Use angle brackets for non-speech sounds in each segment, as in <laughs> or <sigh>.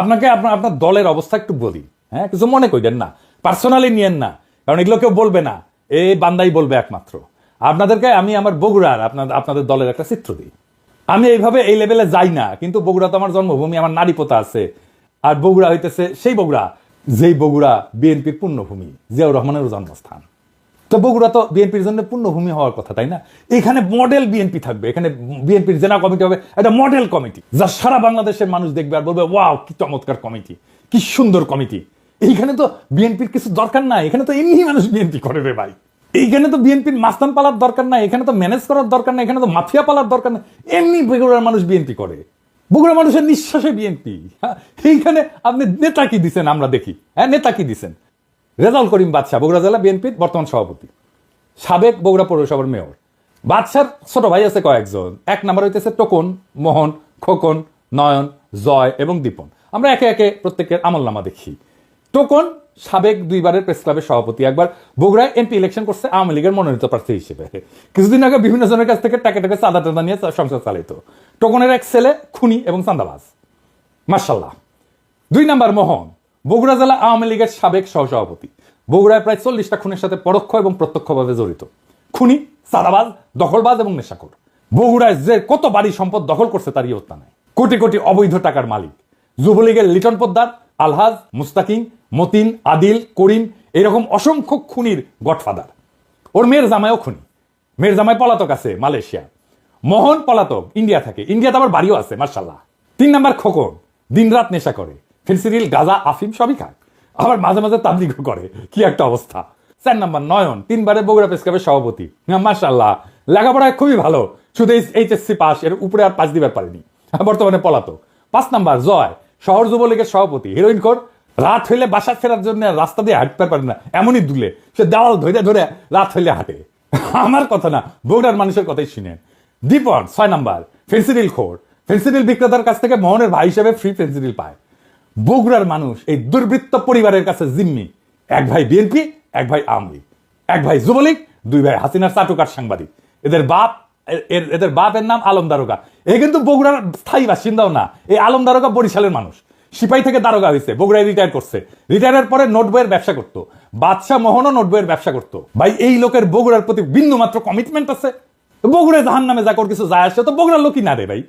আপনাকে আপনার আপনার দলের অবস্থা একটু বলি। হ্যাঁ কিছু মনে করেন না। পার্সোনালি নিয়েন না। কারণ এগুলো কেউ বলবে না। এ বান্দাই বলবে একমাত্র। আপনাদেরকে আমি আমার বগুড়ার আপনার, আপনাদের দলের একটা চিত্র দিই। আমি এইভাবে এই লেভেলে যাই না, কিন্তু বগুড়া তো আমার জন্মভূমি, আমার নারী পোতা আছে। আর বগুড়া হইতেছে সেই বগুড়া, যেই বগুড়া বিএনপির পূর্ণভূমি, জিয়াউর রহমানের জন্মস্থান। তো বগুড়া তো বিএনপির জন্য পূর্ণভূমি হওয়ার কথা, তাই না? এখানে মডেল বিএনপি থাকবে, এখানে বিএনপির জেলা কমিটি হবে একটা মডেল কমিটি যা সারা বাংলাদেশের মানুষ দেখবে আর বলবে, ওয়াও, কি চমৎকার কমিটি কি সুন্দর কমিটি এইখানে তো বিএনপির কিছু দরকার নাই, এখানে তো এমনি মানুষ বিএনপি করে রে ভাই। এইখানে তো বিএনপির মাস্তান পালার দরকার নাই, এখানে তো ম্যানেজ করার দরকার নাই, এখানে তো মাফিয়া পালার দরকার নাই, এমনি বগুড়ার মানুষ বিএনপি করে। বগুড়া মানুষের নিঃশ্বাসে বিএনপি এইখানে আপনি নেতা কি দিচ্ছেন আমরা দেখি। হ্যাঁ নেতা কি দিছেন? রেজাউল করিম বাদশাহ, বগুড়া জেলা বিএনপির বর্তমান সভাপতি, সাবেক বগুড়া পৌরসভার মেয়র। বাদশার ছোট ভাই আছে কয়েকজন, এক নাম্বার হইতেছে টোকন, মোহন, খোকন, নয়ন, জয় এবং দীপন। আমরা একে একে প্রত্যেকের আমল নামা দেখি। টোকন সাবেক দুইবারের প্রেস ক্লাবের সভাপতি, একবার বগুড়ায় এমপি ইলেকশন করছে আওয়ামী লীগের মনোনীত প্রার্থী হিসেবে। কিছুদিন আগে বিভিন্ন জনের কাছ থেকে টাকা টাকা চাঁদা টাদা নিয়ে সংসার চালিত। টোকনের এক ছেলে খুনি এবং চান্দাবাজ মার্শাল্লাহ দুই নাম্বার মোহন বগুড়া জেলা আওয়ামী লীগের সাবেক সহসভাপতি। বগুড়ায় প্রায় চল্লিশটা খুনের সাথে পরোক্ষ এবং প্রত্যক্ষভাবে জড়িত। খুনি সাদাবাজ দখলবাজ এবং নেশাখোর। বগুড়ায় যে কত বাড়ি সম্পদ দখল করছে তার ইয়ত্তা নাই। কোটি কোটি অবৈধ টাকার মালিক। যুবলীগের লিটন পোদ্দার, আলহাজ, মুস্তাকিম, মতিন, আদিল, করিম, এরকম অসংখ্য খুনির গডফাদার। ওর মেয়ের জামাইও খুনি। মেয়ের জামাই পলাতক আছে মালয়েশিয়া। মোহন পলাতক, ইন্ডিয়া থাকে। ইন্ডিয়াতে আবার বাড়িও আছে মার্শাল্লাহ তিন নাম্বার খোকন, দিনরাত নেশা করে। ফেন্সিডিল গাজা, আফিম সবই খায়। আবার মাঝে মাঝে তাবলিগও করে। কি একটা অবস্থা। চার নাম্বার, নয়ন। তিনবারে বগুড়া প্রেস ক্লাবের সভাপতি। মার্শাল্লাহ লেখাপড়ায় খুবই ভালো। শুধু এইচএসসি পাস, এর উপরে আর পাস দিবার পারেনি। বর্তমানে পলাতক। পাঁচ নাম্বার, জয়। শহর যুবলীগের সভাপতি। হিরোইন কর, রাত হইলে বাসা ফেরার জন্য রাস্তা দিয়ে হাঁটতে পারে না। এমনই দুলে। সে দেওয়াল ধরে ধরে রাত হইলে হাঁটে। আমার কথা না, বগুড়ার মানুষের কথাই শুনেন দীপন ছয় নাম্বার ফেন্সিডিল খোর। ফেন্সিডিল বিক্রেতার কাছ থেকে মোহনের ভাই হিসেবে ফ্রি ফেন্সিডিল পায়। বগুড়ার মানুষ এই দুর্বৃত্ত পরিবারের কাছে জিম্মি। এক ভাই বিএনপি এক ভাই আওয়ামী লীগ, এক ভাই যুবলীগ দুই ভাই হাসিনার চাটুকার সাংবাদিক। এদের বাপ এদের বাপের নাম আলম দারোগা। এ কিন্তু বগুড়ার স্থায়ী বাসিন্দাও না এই আলম দারোগা বরিশালের মানুষ। সিপাহী থেকে দারোগা হয়েছে বগুড়ায় রিটায়ার করছে। রিটায়ারের পরে নোট বইয়ের ব্যবসা করতো। বাদশাহ মোহনও নোট বইয়ের ব্যবসা করতো। ভাই এই লোকের বগুড়ার প্রতি বিন্দু মাত্র কমিটমেন্ট আছে। বগুড়ায় জাহান নামে যা কর কিছু যায় আসে তো বগুড়ার লোকই না রে ভাই।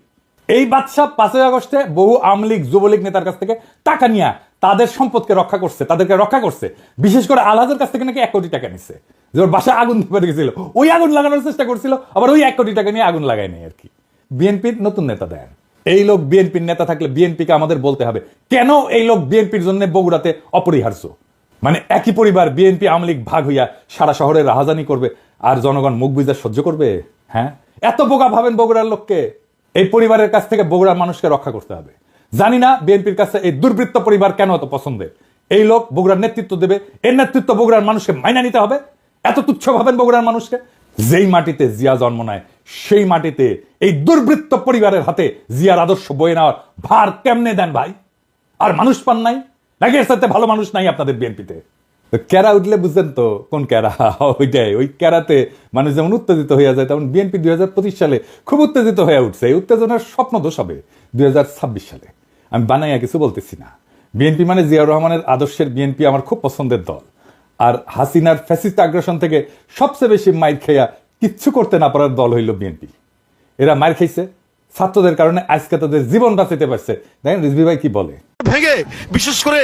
এই বাদশাহ পাঁচই আগস্টে বহু আওয়ামী লীগ, যুবলীগ নেতার কাছ থেকে টাকা নিয়ে তাদের সম্পদকে রক্ষা করছে, তাদেরকে রক্ষা করছে। বিশেষ করে আলহাজের কাছ থেকে নাকি এক কোটি টাকা নিচ্ছে যে ওর বাসায় আগুন ধরে গেছিল ওই আগুন লাগানোর চেষ্টা করছিল, আবার ওই এক কোটি টাকা নিয়ে আগুন লাগায় নেই আর কি। বিএনপির নতুন নেতা দেন। এই লোক বিএনপির নেতা থাকলে বিএনপিকে আমাদের বলতে হবে, কেন এই লোক বিএনপির জন্য বগুড়াতে অপরিহার্য? মানে একই পরিবার বিএনপি আওয়ামী লীগ ভাগ হইয়া সারা শহরে রাহাজানি করবে, আর জনগণ মুখ বুঝা সহ্য করবে? হ্যাঁ? এত বোকা ভাবেন বগুড়ার লোককে। এই পরিবারের কাছ থেকে বগুড়ার মানুষকে রক্ষা করতে হবে। জানি না বিএনপির কাছে এই দুর্বৃত্ত পরিবার কেন এত পছন্দের। এই লোক বগুড়ার নেতৃত্ব দেবে, এর নেতৃত্ব বগুড়ার মানুষকে মাইনা নিতে হবে। এত তুচ্ছ ভাবেন বগুড়ার মানুষকে? যেই মাটিতে জিয়া জন্ম নেয়, সেই মাটিতে এই দুর্বৃত্ত পরিবারের হাতে জিয়ার আদর্শ বয়ে নেওয়ার ভার কেমনে দেন ভাই? আর মানুষ পান নাই? নাকি এর সাথে ভালো মানুষ নাই আপনাদের বিএনপিতে। ক্যারা উঠলে বুঝছেন তো কোন ক্যারা? <laughs> ওইটাই। ওই ক্যারাতে মানুষ যেমন উত্তেজিত হয়ে যায়, তেমন বিএনপি দুই হাজার পঁচিশ সালে খুব উত্তেজিত হয়ে উঠছে। এই উত্তেজনার স্বপ্ন দোষ হবে দুই হাজার ছাব্বিশ সালে। আমি বানাইয়া কিছু বলতেছি না। বিএনপি মানে জিয়াউর রহমানের আদর্শের বিএনপি আমার খুব পছন্দের দল। আর হাসিনার ফ্যাসিস্ট আগ্রাসন থেকে সবচেয়ে বেশি মাইর খেয়া কিচ্ছু করতে না পারার দল হইল বিএনপি এরা মার খাইছে। ছাত্রদের কারণে আজকে তাদের জীবন বাঁচাতে পারছে। দেখেন রিজভি ভাই কি বলে? ভেঙে, বিশেষ করে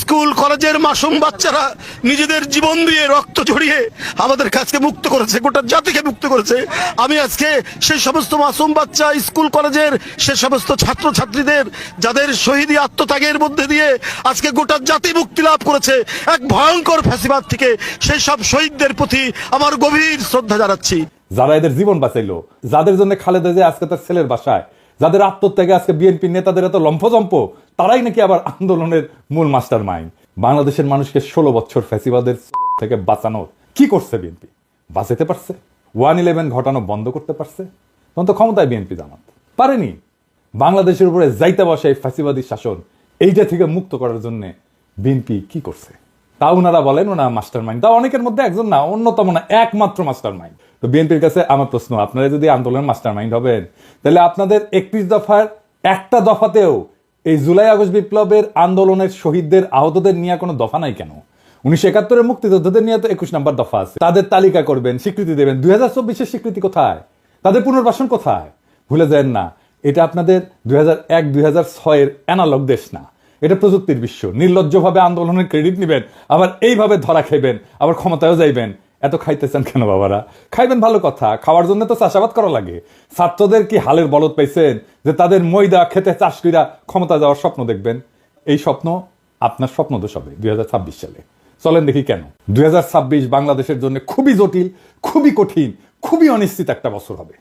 স্কুল, কলেজের মাসুম বাচ্চারা নিজেদের জীবন দিয়ে রক্ত ঝরিয়ে আমাদের কাছকে মুক্ত করেছে, গোটা জাতিকে মুক্ত করেছে। আমি আজকে সেই সমস্ত মাসুম বাচ্চা, স্কুল, কলেজের সে সমস্ত ছাত্র ছাত্রীদের যাদের শহীদী আত্মত্যাগের মধ্যে দিয়ে আজকে গোটা জাতি মুক্তি লাভ করেছে, এক ভয়ঙ্কর ফ্যাসিবাদ থেকে সেই সব শহীদদের প্রতি আমার গভীর শ্রদ্ধা জানাচ্ছি। যারা এদের জীবন বাঁচাইলো, যাদের জন্য খালেদা যে আজকে তার ছেলের বাসায়, যাদের আত্মত্যাগে আজকে বিএনপি নেতাদের এত লম্ফজম্প, তারাই নাকি আবার আন্দোলনের মূল মাস্টার মাইন্ড বাংলাদেশের মানুষকে ষোলো বছর ফ্যাসিবাদের থেকে বাঁচানোর কি করছে বিএনপি? বাঁচাতে পারছে? ওয়ান ইলেভেন ঘটানো বন্ধ করতে পারছে? তখন তো ক্ষমতায় বিএনপি জামাত। পারেনি। বাংলাদেশের উপরে যাইতে বসে এই ফ্যাসিবাদী শাসন, এইটা থেকে মুক্ত করার জন্য বিএনপি কি করছে? তা ওনারা বলেন ওনা মাস্টার মাইন্ড তা অনেকের মধ্যে একজন না, অন্যতম না, একমাত্র মাস্টার মাইন্ড তো বিএনপির কাছে আমার প্রশ্ন, আপনারা যদি আন্দোলনের মাস্টার মাইন্ড হবেন, তাহলে আপনাদের একত্রিশ দফার একটা দফাতেও এই জুলাই আগস্ট বিপ্লবের আন্দোলনের শহীদদের আহতদের নিয়ে কোনো দফা নাই কেন? উনিশশো একাত্তরের মুক্তিযোদ্ধাদের নিয়ে তো একুশ নম্বর দফা আছে। তাদের তালিকা করবেন, স্বীকৃতি দেবেন। দুই হাজার চব্বিশের স্বীকৃতি কোথায়? তাদের পুনর্বাসন কোথায়? ভুলে যায় না, এটা আপনাদের দুই হাজার এক, দুই হাজার ছয়ের অ্যানালগ দেশ না। এটা প্রযুক্তির বিশ্ব। নির্লজ্জভাবে আন্দোলনের ক্রেডিট নেবেন, আবার এইভাবে ধরা খাইবেন, আবার ক্ষমতায়ও যাইবেন। এত খাইতেছেন কেন বাবারা? খাইবেন ভালো কথা, খাওয়ার জন্য তো চাষাবাদ করা লাগে। ছাত্রদের কি হালের বলদ পাইছেন যে তাদের ময়দা খেতে চাষ কইরা ক্ষমতা যাওয়ার স্বপ্ন দেখবেন? এই স্বপ্ন আপনার স্বপ্ন দোষ হবে দুই সালে। চলেন দেখি কেন? দুই বাংলাদেশের জন্য খুবই জটিল, খুবই কঠিন, খুবই অনিশ্চিত একটা বছর হবে।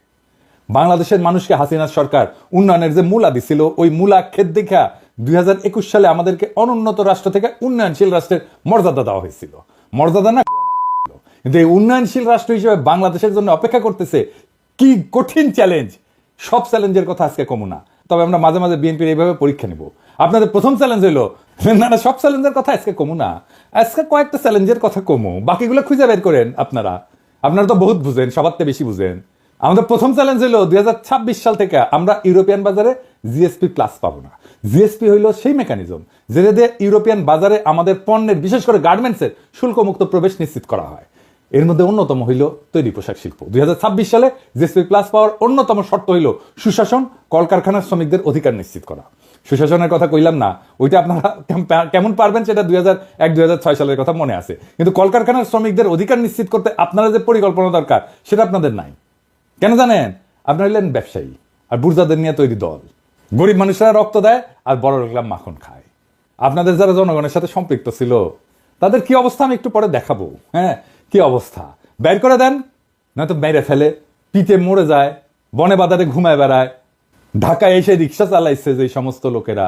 বাংলাদেশের মানুষকে হাসিনার সরকার উন্নয়নের যে মূলা দিছিল, ওই মূলা ক্ষেত দেখা দুই হাজার একুশ সালে আমাদেরকে অনুন্নত রাষ্ট্র থেকে উন্নয়নশীল রাষ্ট্রের মর্যাদা দেওয়া হয়েছিল। মর্যাদা না কিন্তু এই উন্নয়নশীল রাষ্ট্র হিসেবে বাংলাদেশের জন্য অপেক্ষা করতেছে, কি কঠিন চ্যালেঞ্জ সব চ্যালেঞ্জের কথা আজকে কমু না। তবে আমরা মাঝে মাঝে বিএনপির এইভাবে পরীক্ষা নিব। আপনাদের প্রথম চ্যালেঞ্জ হইল, না না, সব চ্যালেঞ্জের কথা আজকে কমু না। আজকে কয়েকটা চ্যালেঞ্জের কথা কমু। বাকিগুলো খুঁজে বের করেন আপনারা। আপনারা তো বহুত বুঝেন, সবার বেশি বুঝেন। আমাদের প্রথম চ্যালেঞ্জ হলো দুই হাজার ছাব্বিশ সাল থেকে আমরা ইউরোপিয়ান বাজারে জিএসপি প্লাস পাবো না। জিএসপি হইল সেই মেকানিজম যেটা দিয়ে ইউরোপিয়ান বাজারে আমাদের পণ্যের, বিশেষ করে গার্মেন্টসের শুল্কমুক্ত প্রবেশ নিশ্চিত করা হয়। এর মধ্যে অন্যতম হইল তৈরি পোশাক শিল্প। দুই হাজার ছাব্বিশ সালে জিএসপি প্লাস পাওয়ার অন্যতম শর্ত হইল সুশাসন, কলকারখানার শ্রমিকদের অধিকার নিশ্চিত করা। সুশাসনের কথা কইলাম না, ওইটা আপনারা কেমন পারবেন সেটা দুই হাজার এক, দুই সালের কথা মনে আছে। কিন্তু কলকারখানার শ্রমিকদের অধিকার নিশ্চিত করতে আপনারা যে পরিকল্পনা দরকার, সেটা আপনাদের নাই। কেন জানেন? আপনারা হলেন ব্যবসায়ী আর বুর্জাদের নিয়ে তৈরি দল। গরিব মানুষরা রক্ত দেয় আর বড় লোকরা মাখন খায়। আপনাদের যারা জনগণের সাথে সম্পৃক্ত ছিল, তাদের কি অবস্থা আমি একটু পরে দেখাবো। হ্যাঁ কি অবস্থা? বের করে দেন, নয়তো মেরে ফেলে, পিঠে মরে যায়, বনে বাজারে ঘুমায় বেড়ায়, ঢাকায় এসে রিক্সা চালাইছে যে সমস্ত লোকেরা।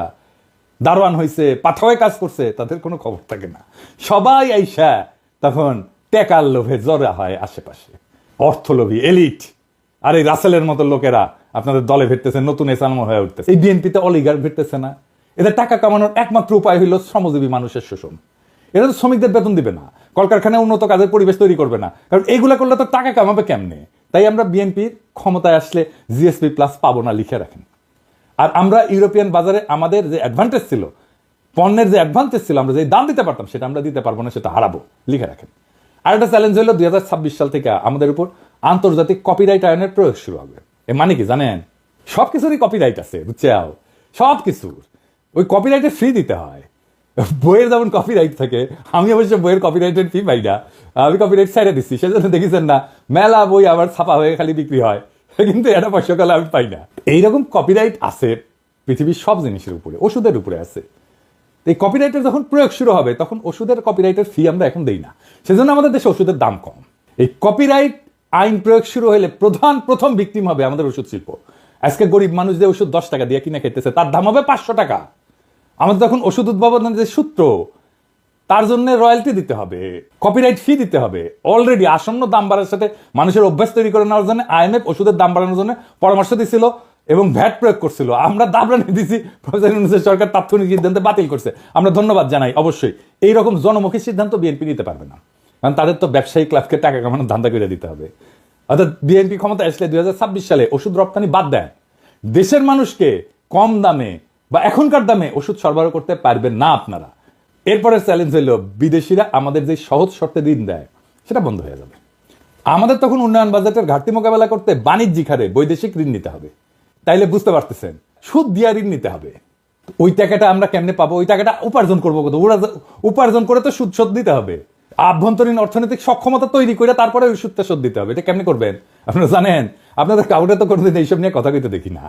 দারোয়ান হয়েছে পাঠাওয়ে কাজ করছে, তাদের কোনো খবর থাকে না। সবাই আইসা তখন টেকার লোভে জড়া হয় আশেপাশে। অর্থলোভী, এলিট। আর এই রাসেলের মতো লোকেরা, আপনাদের দলে ভিড়তেছে নতুন এসালম হয়ে উঠতেছে। এই বিএনপিতে অলিগার ভিড়তেছে না। এদের টাকা কামানোর একমাত্র উপায় হইল শ্রমজীবী মানুষের শোষণ। এরা তো শ্রমিকদের বেতন দিবে না। কলকারখানায় উন্নত কাজের পরিবেশ তৈরি করবে না। কারণ এইগুলা করলে তো টাকা কামাবে কেমনে? তাই আমরা বিএনপির ক্ষমতায় আসলে জিএসপি প্লাস পাবো না লিখে রাখেন। আর আমরা ইউরোপিয়ান বাজারে আমাদের যে অ্যাডভান্টেজ ছিল, পণ্যের যে অ্যাডভান্টেজ ছিল, আমরা যে দাম দিতে পারতাম, সেটা আমরা দিতে পারব না, সেটা হারাবো, লিখে রাখেন। আর একটা চ্যালেঞ্জ হলো দুই হাজার ছাব্বিশ সাল থেকে আমাদের উপর আন্তর্জাতিক কপিরাইট আইনের প্রয়োগ শুরু হবে। এ মানে কি জানেন? সব কিছুরই কপিরাইট আছে, বুঝছাও? সব কিছুর ওই কপিরাইটে ফ্রি দিতে হয়। বইয়ের যেমন কপিরাইট থাকে, আমি অবশ্য বইয়ের কপিরাইটের ফি পাই না। আমি কপিরাইট সাইডে দিচ্ছি, সেজন্য দেখেছেন না, মেলা বই আবার ছাপা হয়ে খালি বিক্রি হয়। কিন্তু এটা পয়সাকালে আমি পাই না। এইরকম কপিরাইট আছে পৃথিবীর সব জিনিসের উপরে, ওষুধের উপরে আছে। এই কপিরাইটের যখন প্রয়োগ শুরু হবে, তখন ওষুধের কপিরাইটের ফি আমরা এখন দেই না। সেজন্য আমাদের দেশে ওষুধের দাম কম। এই কপিরাইট আইন প্রয়োগ শুরু হলে প্রধান প্রথম ভিকটিম হবে আমাদের ওষুধ শিল্প। আজকে গরিব মানুষ যে ওষুধ দশ টাকা দিয়ে কিনে খেতেছে তার দাম হবে পাঁচশো টাকা। আমাদের তখন ওষুধ উদ্ভাবনের যে সূত্র, তার জন্য রয়্যালটি দিতে হবে কপিরাইট ফি দিতে হবে। অলরেডি আসন্ন দাম বাড়ার সাথে মানুষের অভ্যাস তৈরি করে নেওয়ার জন্য আইএমএফ ওষুধের দাম বাড়ানোর জন্য পরামর্শ দিছিল এবং ভ্যাট প্রয়োগ করছিল। আমরা দাবরানি দিছি, প্রফেসর ইউনুসের সরকার তাৎক্ষণিক সিদ্ধান্তে বাতিল করছে। আমরা ধন্যবাদ জানাই, অবশ্যই। এই রকম জনমুখী সিদ্ধান্ত বিএনপি নিতে পারবে না। কারণ তাদের তো ব্যবসায়ী ক্লাবকে টাকা কামানোর ধান্দা করে দিতে হবে। অর্থাৎ বিএনপি ক্ষমতা আসলে দুই হাজার ছাব্বিশ সালে ওষুধ রপ্তানি বাদ দেন দেশের মানুষকে কম দামে বা এখনকার দামে ওষুধ সরবরাহ করতে পারবেন না আপনারা। এরপরে চ্যালেঞ্জ হলো, বিদেশিরা আমাদের যে সহজ শর্তে ঋণ দেয়, সেটা বন্ধ হয়ে যাবে। আমাদের তখন উন্নয়ন বাজেটের ঘাটতি মোকাবেলা করতে বাণিজ্যিক হারে বৈদেশিক ঋণ নিতে হবে। তাইলে বুঝতে পারতেছেন, সুদ দিয়া ঋণ নিতে হবে। ওই টাকাটা আমরা কেমনে পাবো? ওই টাকাটা উপার্জন করব কত? উপার্জন করে তো সুদ শোধ দিতে হবে। আভ্যন্তরীণ অর্থনৈতিক সক্ষমতা তৈরি করে তারপরে ওই সুদটা শোধ দিতে হবে। এটা কেমনে করবেন? আপনারা জানেন, আপনাদের কাউরে তো কোনোদিন এইসব নিয়ে কথা কইতে দেখি না।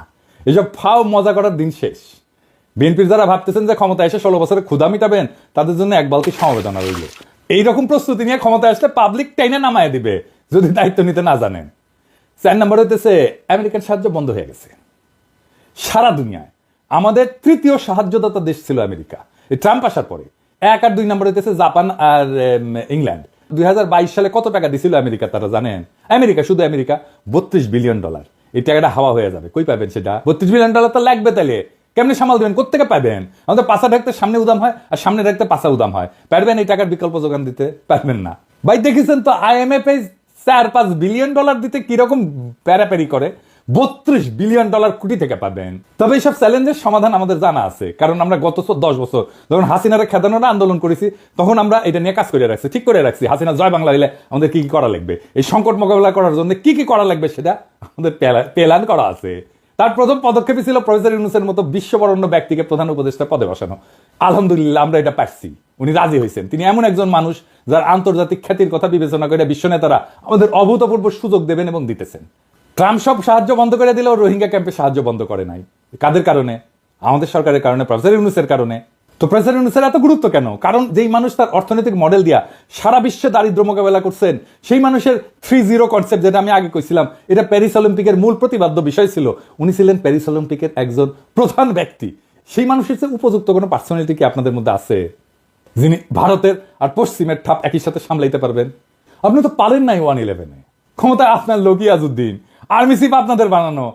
এইসব ফাও মজা করার দিন শেষ। বিএনপির যারা ভাবতেছেন যে ক্ষমতা এসে ষোলো বছরে ক্ষুধা মিটাবেন, তাদের জন্য এক বালতি সমবেদনা রইল। এইরকম প্রস্তুতি নিয়ে ক্ষমতা আসলে পাবলিক টাইনে নামায় দিবে, যদি দায়িত্ব নিতে না জানেন। চার নম্বর হইতেছে আমেরিকান সাহায্য বন্ধ হয়ে গেছে। সারা দুনিয়ায়। আমাদের তৃতীয় সাহায্যদাতা দেশ ছিল আমেরিকা। এই ট্রাম্প আসার পরে। এক আর দুই নম্বর হইতেছে জাপান আর ইংল্যান্ড। দুই হাজার বাইশ সালে কত টাকা দিছিল আমেরিকা তারা জানেন? আমেরিকা, শুধু আমেরিকা, বত্রিশ বিলিয়ন ডলার। এই টাকাটা হাওয়া হয়ে যাবে। কই পাবেন সেটা? বত্রিশ বিলিয়ন ডলার তো লাগবে তাহলে কেমনে সামাল দেবেন? কোথেকে পাবেন? আমাদের পাশা রাখতে সামনে উদাম হয় আর সামনে রাখতে পাশা উদাম হয়। পারবেন এই টাকার বিকল্প যোগান দিতে? পারবেন না। ভাই, দেখেছেন তো আইএমএফ এই চার পাঁচ বিলিয়ন ডলার দিতে কীরকম প্যারাপ্যারি করে? বত্রিশ বিলিয়ন ডলার কোটি থেকে পাবেন। তবে এইসব চ্যালেঞ্জের সমাধান আমাদের জানা আছে। কারণ আমরা গত দশ বছর যখন হাসিনারে খেদানোর আন্দোলন করেছি, তখন আমরা এটা নিয়ে কাজ করে রাখছি, ঠিক করে রাখছি। হাসিনা জয় বাংলা হইলে আমাদের কি কি করা লাগবে? এই সংকট মোকাবেলা করার জন্য কি কি করা লাগবে সেটা আমাদের প্ল্যান করা আছে। তার প্রথম পদক্ষেপই ছিল প্রফেসর ইউনুসের মতো বিশ্ববরণ্য ব্যক্তিকে প্রধান উপদেষ্টা পদে বসানো। আলহামদুলিল্লাহ, আমরা এটা পারছি। উনি রাজি হয়েছেন। তিনি এমন একজন মানুষ যার আন্তর্জাতিক খ্যাতির কথা বিবেচনা করে বিশ্ব নেতারা আমাদের অভূতপূর্ব সুযোগ দেবেন এবং দিতেছেন। ট্রাম্প সব সাহায্য বন্ধ করে দিলেও রোহিঙ্গা ক্যাম্পে সাহায্য বন্ধ করে নাই। কাদের কারণে? আমাদের সরকারের কারণে, প্রফেসর ইউনুসের কারণে। তো প্রফেসর ইউনুসের এত গুরুত্ব কেন? কারণ যেই মানুষ তার অর্থনৈতিক মডেল দিয়া সারা বিশ্বে দারিদ্র মোকাবেলা করছেন, সেই মানুষের থ্রি জিরো কনসেপ্ট যেটা আমি আগে কইছিলাম, এটা প্যারিস অলিম্পিকের মূল প্রতিবাদ্য বিষয় ছিল। উনি ছিলেন প্যারিস অলিম্পিকের একজন প্রধান ব্যক্তি। সেই মানুষের চেয়ে উপযুক্ত কোনো পার্সোনালিটি কি আপনাদের মধ্যে আছে? যিনি ভারতের আর পশ্চিমের ঠাপ একই সাথে সামলাইতে পারবেন? আপনি তো পারেন নাই ওয়ান ইলেভেনে ক্ষমতায় আপনার লোক ইয়াজুদ্দিন আর্মি চিফ আপনাদের বানানো,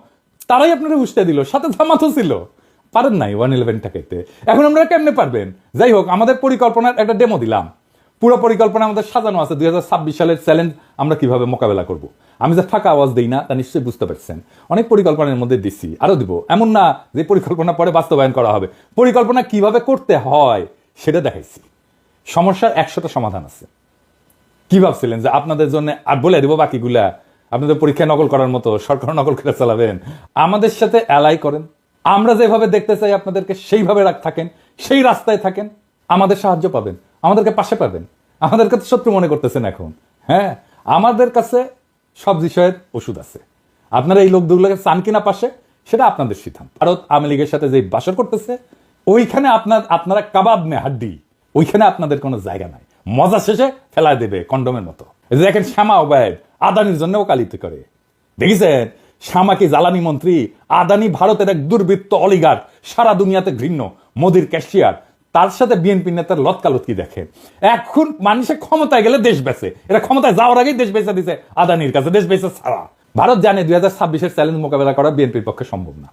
তারাই আপনারা উস্তে দিল, সাথে জামাতও ছিল। পারেন নাই ওয়ান ইলেভেন ঠেকাইতে এখন আমরা কেমনে পারবেন? যাই হোক, আমাদের পরিকল্পনার একটা ডেমো দিলাম। পুরো পরিকল্পনা আমাদের সাজানো আছে, দুই সালের চ্যালেঞ্জ আমরা কীভাবে মোকাবেলা করব। আমি যে ফাঁকা আওয়াজ দিই না, তা নিশ্চয়ই বুঝতে পারছেন। অনেক পরিকল্পনার মধ্যে দিছি, আরও দিব। এমন না যে পরিকল্পনা পরে বাস্তবায়ন করা হবে। পরিকল্পনা কীভাবে করতে হয়, সেটা দেখাইছি। সমস্যার একশোটা সমাধান আছে। কি ভাবছিলেন যে আপনাদের জন্য, আর বলে দিব বাকিগুলা, আপনাদের পরীক্ষা নকল করার মতো, সরকার নকল করে চালাবেন। আমাদের সাথে অ্যালাই করেন। আমরা যেভাবে দেখতে চাই, আপনাদেরকে সেইভাবে রাখ থাকেন, সেই রাস্তায় থাকেন, আমাদের সাহায্য পাবেন, আমাদেরকে পাশে পাবেন। আমাদেরকে তো শত্রু মনে করতেছেন এখন হ্যাঁ? আমাদের কাছে সব বিষয়ের ওষুধ আছে। আপনারা এই লোকগুলোকে চান কিনা পাশে, সেটা আপনাদের সিদ্ধান্ত। ভারত আওয়ামী লীগের সাথে যে বাসর করতেছে, ওইখানে আপনার, আপনারা কাবাব নে হাড্ডি, ওইখানে আপনাদের কোনো জায়গা নাই। মজা শেষে ফেলায় দেবে কন্ডমের মতো। দেখেন শ্যামা ওবায়দ, আদানির জন্য ওকালিত করে। দেখেছেন? শ্যামা কি জ্বালানি মন্ত্রী, আদানি ভারতের এক দুর্বৃত্ত অলিগার সারা দুনিয়াতে ঘৃণ্য, মোদির ক্যাশিয়ার। তার সাথে বিএনপি নেতার লতকালতকি দেখেন এখন মানুষের ক্ষমতায় গেলে দেশ বেচে। এটা ক্ষমতায় যাওয়ার আগেই দেশ বেচে দিছে, আদানির কাছে দেশ বেচে ছাড়া। ভারত জানে দুই হাজার ছাব্বিশের চ্যালেঞ্জ মোকাবেলা করা বিএনপির পক্ষে সম্ভব না।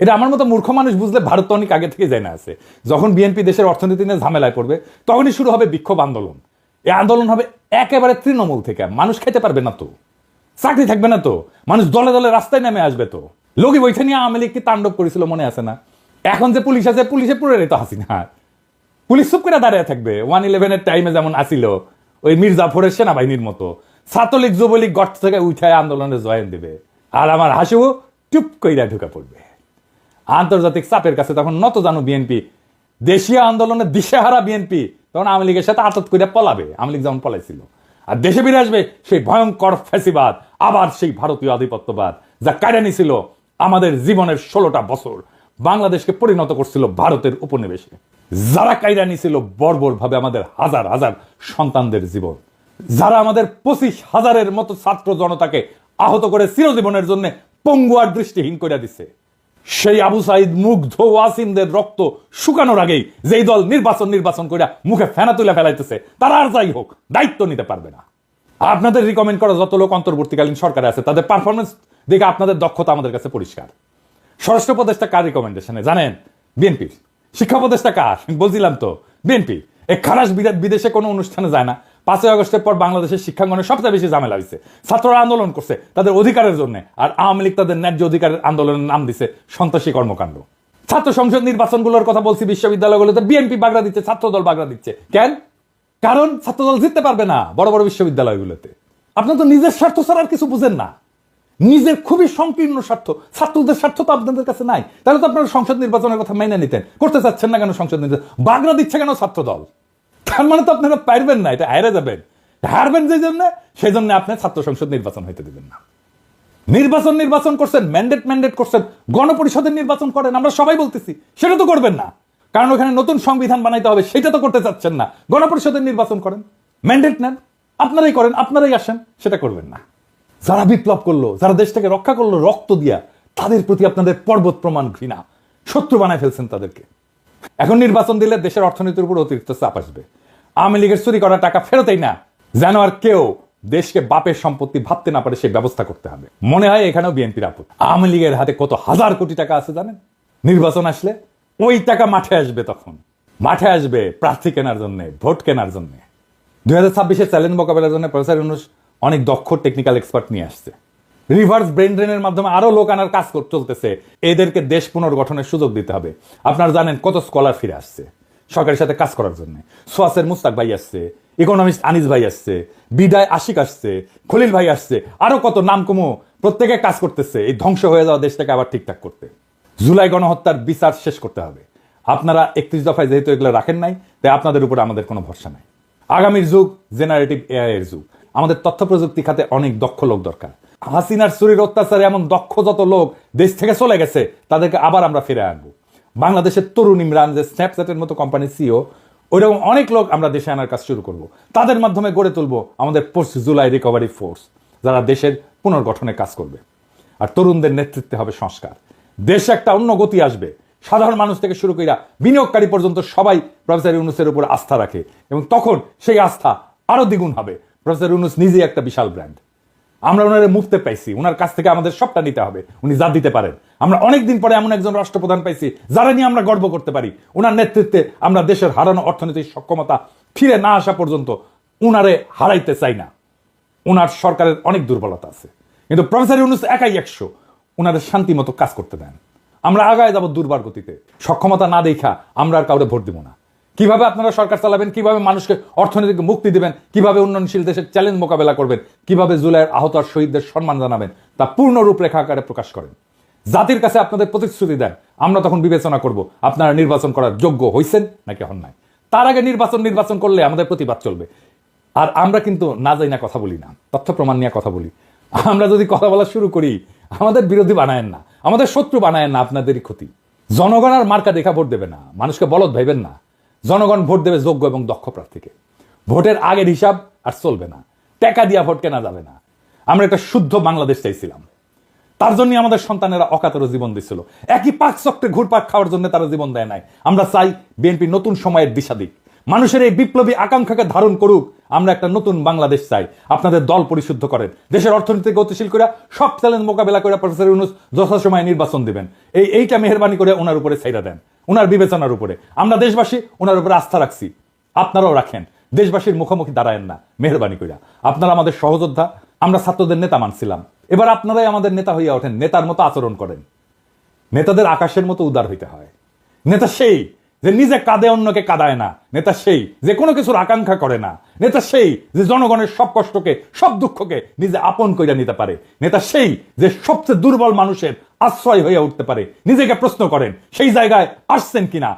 এটা আমার মতো মূর্খ মানুষ বুঝলে ভারত অনেক আগে থেকে যায় না আছে। যখন বিএনপি দেশের অর্থনীতি নিয়ে ঝামেলায় পড়বে, তখনই শুরু হবে বিক্ষোভ আন্দোলন। এই আন্দোলন হবে একেবারে তৃণমূল থেকে। মানুষ খেতে পারবে না তো। চাকরি থাকবে না তো। মানুষ দলে দলে রাস্তায় নেমে আসবে তো। লোকই বৈঠা নিয়ে আওয়ামী লীগ কি তাণ্ডব করেছিল, মনে আছে না? এখন যে পুলিশ আছে, পুলিশে পুরে রেতো হাসিনা। পুলিশ চুপ করে দাঁড়িয়ে থাকবে। ওয়ান ইলেভেনের টাইমে যেমন আসিল, ওই মির্জাফরের সেনাবাহিনীর মতো। ছাত্রলীগ, যুবলীগ গর্ত থেকে উঠায় আন্দোলনে জয়েন দেবে। আর আমার হাসিও চুপ কইরা ঢুকা পড়বে। আন্তর্জাতিক চাপের কাছে তখন নত জানো বিএনপি দেশীয় আন্দোলনে দিশেহারা বিএনপি তখন আওয়ামী লীগের সাথে আতত করে পলাবে। আওয়ামী লীগ যেমন পলাইছিল। আর দেশে ফিরে আসবে সেই ভয়ঙ্কর ফ্যাসিবাদ, আবার সেই ভারতীয় আধিপত্যবাদ, যা কায়রানি ছিল আমাদের জীবনের ষোলোটা বছর। বাংলাদেশকে পরিণত করছিল ভারতের উপনিবেশে। যারা কায়রানি ছিল বর্বর ভাবে আমাদের হাজার হাজার সন্তানদের জীবন। যারা আমাদের পঁচিশ হাজারের মতো ছাত্র জনতাকে আহত করে চিরজীবনের জন্য পঙ্গুয়ার দৃষ্টিহীন করে দিছে। সেই আবু সাইদ মুগ্ধ ওয়াসিমদের রক্ত শুকানোর আগেই যেই দল নির্বাচন নির্বাচন করে মুখে ফেনা তুলে ফেলাইতেছে, তারা আর যাই হোক, দায়িত্ব নিতে পারবে না। আপনাদের রিকমেন্ড করা যত লোক অন্তর্বর্তীকালীন সরকারে আছে, তাদের পারফরমেন্স দেখে আপনাদের দক্ষতা আমাদের কাছে পরিষ্কার। স্বরাষ্ট্র উপদেষ্টা কার রিকমেন্ডেশনে জানেন বিএনপির শিক্ষা উপদেষ্টা কার? বলছিলাম তো বিএনপি এই খারাস বিদে- বিদেশে কোনো অনুষ্ঠানে যায় না। পাঁচই আগস্টের পর বাংলাদেশের শিক্ষাঙ্গনে সবচেয়ে বেশি ঝামেলা হয়েছে ছাত্ররা আন্দোলন করছে তাদের অধিকারের জন্য। আর আওয়ামী লীগ তাদের ন্যায্য অধিকারের আন্দোলনের নাম দিছে সন্ত্রাসী কর্মকাণ্ড। ছাত্র সংসদ নির্বাচনগুলোর কথা বলছি, বিশ্ববিদ্যালয়গুলোতে বিএনপি বাগড়া দিচ্ছে, ছাত্রদল বাগড়া দিচ্ছে। কেন? কারণ ছাত্রদল জিততে পারবে না বড় বড় বিশ্ববিদ্যালয়গুলোতে। আপনার তো নিজের স্বার্থ ছাড়া আর কিছু বুঝেন না। নিজের খুবই সংকীর্ণ স্বার্থ। ছাত্রদের স্বার্থ তো আপনাদের কাছে নাই। তাহলে তো আপনারা সংসদ নির্বাচনের কথা মেনে নিতেন। করতে চাচ্ছেন না কেন সংসদ নির্বাচন? বাগড়া দিচ্ছে কেন ছাত্র দল তার মানে তো আপনারা পারবেন না, এটা হারে যাবেন। হারবেন যে জন্য সেই জন্য আপনি ছাত্র সংসদ নির্বাচন হইতে দিবেন না। নির্বাচন নির্বাচন করছেন ম্যান্ডেট ম্যান্ডেট করছেন, গণপরিষদের নির্বাচন করেন, আমরা সবাই বলতেছি, সেটা তো করবেন না। কারণ ওখানে নতুন সংবিধান বানাইতে হবে, সেটা তো করতে চাচ্ছেন না। গণপরিষদের নির্বাচন করেন ম্যান্ডেট নেন, আপনারাই করেন, আপনারাই আসেন, সেটা করবেন না। যারা বিপ্লব করল, যারা দেশটাকে রক্ষা করল রক্ত দিয়া, তাদের প্রতি আপনাদের পর্বত প্রমাণ ঘৃণা। শত্রু বানায় ফেলছেন তাদেরকে। এখন নির্বাচন দিলে দেশের অর্থনীতির উপর অতিরিক্ত চাপ আসবে। আওয়ামী লীগের চুরি করা টাকা ফেরতেই না। যেন আর কেউ দেশকে বাপের সম্পত্তি ভাবতে না পারে, সেই ব্যবস্থা করতে হবে। মনে হয় এখানেও বিএনপির আপদ আওয়ামী লীগের হাতে কত হাজার কোটি টাকা আছে জানেন? নির্বাচন আসলে ওই টাকা মাঠে আসবে তখন। মাঠে আসবে প্রার্থী কেনার জন্য, ভোট কেনার জন্য। দুই হাজার ছাব্বিশের চ্যালেঞ্জ মোকাবেলার জন্য প্রফেসর ইউনুস অনেক দক্ষ টেকনিক্যাল এক্সপার্ট নিয়ে আসছে। রিভার্স ব্রেন ড্রেনের মাধ্যমে আরও লোক আনার কাজ চলতেছে। এদেরকে দেশ পুনর্গঠনের সুযোগ দিতে হবে। আপনারা জানেন কত স্কলার ফিরে আসছে সরকারের সাথে কাজ করার জন্য। সোয়াসের মুস্তাক ভাই আসছে ইকোনমিস্ট আনিস ভাই আসছে, বিদায় আশিক আসছে, খলিল ভাই আসছে, আরও কত নাম কমো প্রত্যেকে কাজ করতেছে। এই ধ্বংস হয়ে যাওয়া দেশটাকে আবার ঠিকঠাক করতে। জুলাই গণহত্যার বিচার শেষ করতে হবে। আপনারা একত্রিশ দফায় যেহেতু এগুলো রাখেন নাই, তাই আপনাদের উপরে আমাদের কোনো ভরসা নাই। আগামীর যুগ জেনারেটিভ এআই এর যুগ। আমাদের তথ্য প্রযুক্তি খাতে অনেক দক্ষ লোক দরকার। হাসিনার চুরির অত্যাচারে এমন দক্ষ যত লোক দেশ থেকে চলে গেছে, তাদেরকে আবার আমরা ফিরে আনব। বাংলাদেশের তরুণ ইমরান যে স্ন্যাপচ্যাটের মতো কোম্পানির সিও ওইরকম অনেক লোক আমরা দেশে আনার কাজ শুরু করব। তাদের মাধ্যমে গড়ে তুলবো আমাদের পোস্ট জুলাই রিকভারি ফোর্স যারা দেশের পুনর্গঠনে কাজ করবে। আর তরুণদের নেতৃত্বে হবে সংস্কার। দেশে একটা অন্য গতি আসবে। সাধারণ মানুষ থেকে শুরু করিয়া বিনিয়োগকারী পর্যন্ত সবাই প্রফেসর ইউনুসের উপর আস্থা রাখে এবং তখন সেই আস্থা আরও দ্বিগুণ হবে। প্রফেসর ইউনুস নিজেই একটা বিশাল ব্র্যান্ড আমরা ওনারে মুক্তে পাইছি। ওনার কাছ থেকে আমাদের সবটা নিতে হবে। উনি যা দিতে পারেন। আমরা অনেকদিন পরে এমন একজন রাষ্ট্রপ্রধান পাইছি, যারা নিয়ে আমরা গর্ব করতে পারি। ওনার নেতৃত্বে আমরা দেশের হারানো অর্থনৈতিক সক্ষমতা ফিরে না আসা পর্যন্ত উনারে হারাইতে চাই না। ওনার সরকারের অনেক দুর্বলতা আছে। কিন্তু প্রফেসর ইউনুস একাই একশো। ওনাদের শান্তি মতো কাজ করতে দেন। আমরা আগায় যাব দুর্বার গতিতে। সক্ষমতা না দেখা আমরা আর কাউরে ভোট দিব না। কীভাবে আপনারা সরকার চালাবেন, কীভাবে মানুষকে অর্থনৈতিক মুক্তি দিবেন, কীভাবে উন্নয়নশীল দেশের চ্যালেঞ্জ মোকাবেলা করবেন, কীভাবে জুলাইয়ের আহত আর শহীদদের সম্মান জানাবেন, তা পূর্ণ রূপরেখা আকারে প্রকাশ করেন। জাতির কাছে আপনাদের প্রতিশ্রুতি দেন, আমরা তখন বিবেচনা করব, আপনারা নির্বাচন করার যোগ্য হইছেন নাকি হন নাই। তার আগে নির্বাচন নির্বাচন করলে আমাদের প্রতিবাদ চলবে। আর আমরা কিন্তু না যাই না কথা বলি না, তথ্য প্রমাণ নিয়ে কথা বলি। আমরা যদি কথা বলা শুরু করি, আমাদের বিরোধী বানায়েন না, আমাদের শত্রু বানায়েন না, আপনাদেরই ক্ষতি। জনগণ আর মার্কা দেখা ভোট দেবে না, মানুষকে বলদ ভাইবেন না। জনগণ ভোট দেবে যোগ্য এবং দক্ষ প্রার্থীকে। ভোটের আগের হিসাব আর চলবে না। টাকা দিয়া ভোট কেনা যাবে না। আমরা একটা শুদ্ধ বাংলাদেশ চাইছিলাম। তার জন্য আমাদের সন্তানেরা অকাতর জীবন দিছিল। একই পাক চক্রে ঘুরপাক খাওয়ার জন্য তারা জীবন দেয় নাই। আমরা চাই বিএনপি নতুন সময়ের দিশা দিক। মানুষের এই বিপ্লবী আকাঙ্ক্ষাকে ধারণ করুক। আমরা একটা নতুন বাংলাদেশ চাই। আপনাদের দল পরিশুদ্ধ করেন। দেশের অর্থনীতি গতিশীল করে সব চ্যালেঞ্জ মোকাবেলা করে প্রফেসর ইউনুস যথাসময়ে নির্বাচন দিবেন। এই এইটা মেহরবানি করে ওনার উপরে ছাইরা দেন। ওনার বিবেচনার উপরে। আমরা দেশবাসী ওনার উপরে আস্থা রাখছি। আপনারাও রাখেন। দেশবাসীর মুখোমুখি দাঁড়ায়েন না, মেহরবানি কইরা। আপনারা আমাদের সহযোদ্ধা, আমরা ছাত্রদের নেতা মানছিলাম। এবার আপনারাই আমাদের নেতা হইয়া ওঠেন, নেতার মতো আচরণ করেন। নেতাদের আকাশের মতো উদার হইতে হয়। নেতা সেই যে নিজে কাঁদে অন্যকে কাঁদায় না। নেতা সেই যে কোনো কিছুর আকাঙ্ক্ষা করে না। নেতা সেই যে জনগণের সব কষ্টকে, সব দুঃখকে নিজে আপন কইরা নিতে পারে। নেতা সেই যে সবচেয়ে দুর্বল মানুষের আশ্রয় হয়ে উঠতে পারে। নিজেকে প্রশ্ন করেন, সেই জায়গায় আসছেন কিনা?